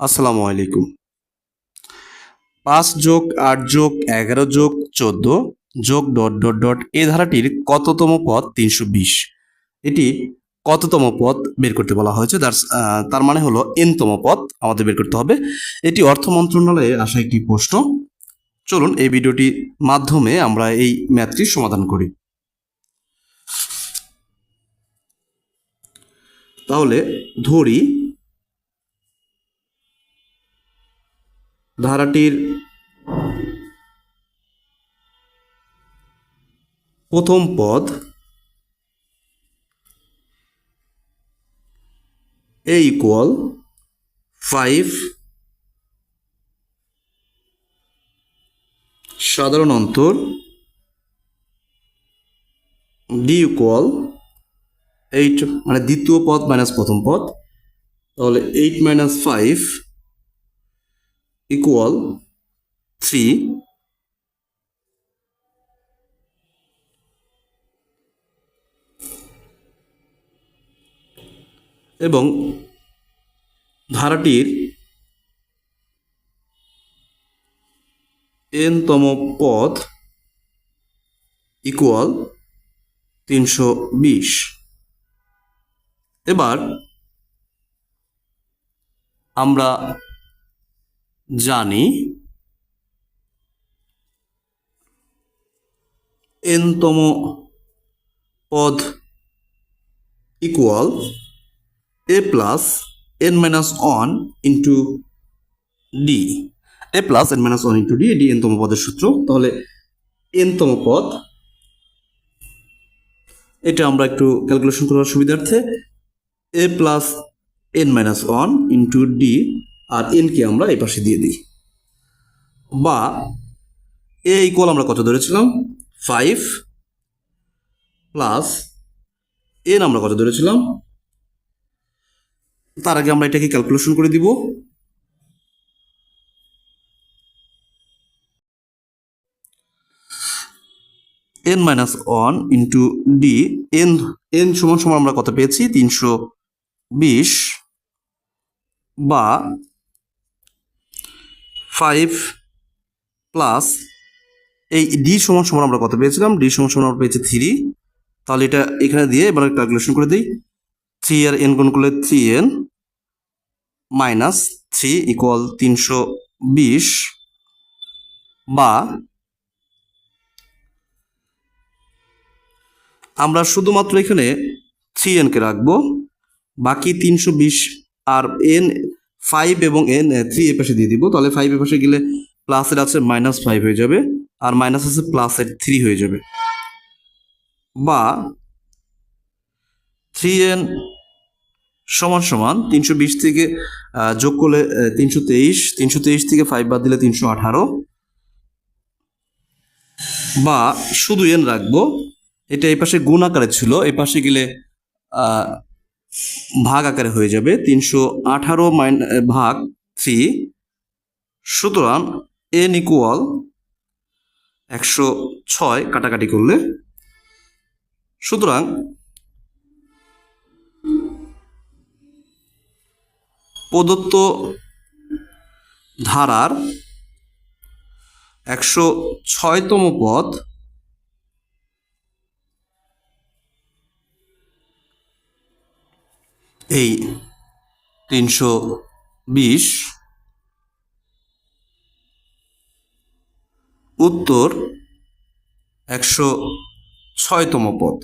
আসসালামু আলাইকুম। পাঁচ যোগ আট যোগ এগারো যোগ চোদ্দ যোগ ডট ডট ডট এ ধারাটির কততম পদ? তিনশো বিশ। এটি কততম পদ বের করতে বলা হয়েছে? তার- মানে হলো এনতম পদ আমাদের বের করতে হবে। এটি অর্থ মন্ত্রণালয়ে আসা একটি প্রশ্ন। চলুন এই ভিডিওটির মাধ্যমে আমরা এই ম্যাথটির সমাধান করি। তাহলে ধরি ধারাটির প্রথম পদ এ ইকুয়াল ফাইভ সাধারণ অন্তর ডি ইকুয়াল এইট মানে দ্বিতীয় পদ মাইনাস প্রথম পদ, তাহলে eight minus five equal three এবং ধারাটির এনতম পদ ইকুয়াল তিনশো বিশ। এবার আমরা জানি। এনতম পদ equal a plus n minus one into d a plus n minus one into d এটি এনতম পদের সূত্র। তাহলে এনতম পদ, এটা আমরা একটু ক্যালকুলেশন করার সুবিধার্থে a plus n minus one into d আর এনকে আমরা এই পাশে দিয়ে দিই। বা এ ইকুয়াল আমরা কত ধরেছিলাম? ফাইভ প্লাস এন আমরা কত ধরেছিলাম? তার আগে আমরা এটাকে ক্যালকুলেশন করে দিব। N minus one into d n n সমান সমান আমরা কত পেয়েছি? তিনশো বিশ বা ফাইভ প্লাস এই ডি সমান সমান আমরা কত পেয়েছিলাম? ডি সমান সমান আমরা পেয়েছি থ্রি তাহলে এটা এখানে দিয়ে এবার ক্যালকুলেশন করে দিই। থ্রি আর এন গুণ করলে three n minus three equal তিনশো বিশ বা আমরা শুধুমাত্র এখানে থ্রি এনকে রাখব। বাকি তিনশো বিশ আর এন ফাইভ এবং এন থ্রি এ পাশে দিয়ে দিব। তাহলে ফাইভ এ পাশে গেলে প্লাসের আছে মাইনাস ফাইভ হয়ে যাবে আর মাইনাস আছে প্লাসের থ্রি হয়ে যাবে। বা থ্রি এন সমান সমান তিনশো বিশ থেকে যোগ করলে তিনশো তেইশ তিনশো তেইশ থেকে ফাইভ বাদ দিলে তিনশো আঠারো। বা শুধু এন রাখব এটা এই পাশে গুণ আকারে ছিল এই পাশে গেলে আহ, ভাগ আকারে হয়ে যাবে তিনশো আঠারো মাইন ভাগ থ্রি। সুতরাং এন ইকুয়াল একশো ছয় কাটাকাটি করলে। সুতরাং প্রদত্ত ধারার একশো ছয়তম পদ এই তিনশো বিশ। উত্তর একশো ছয়তম পদ।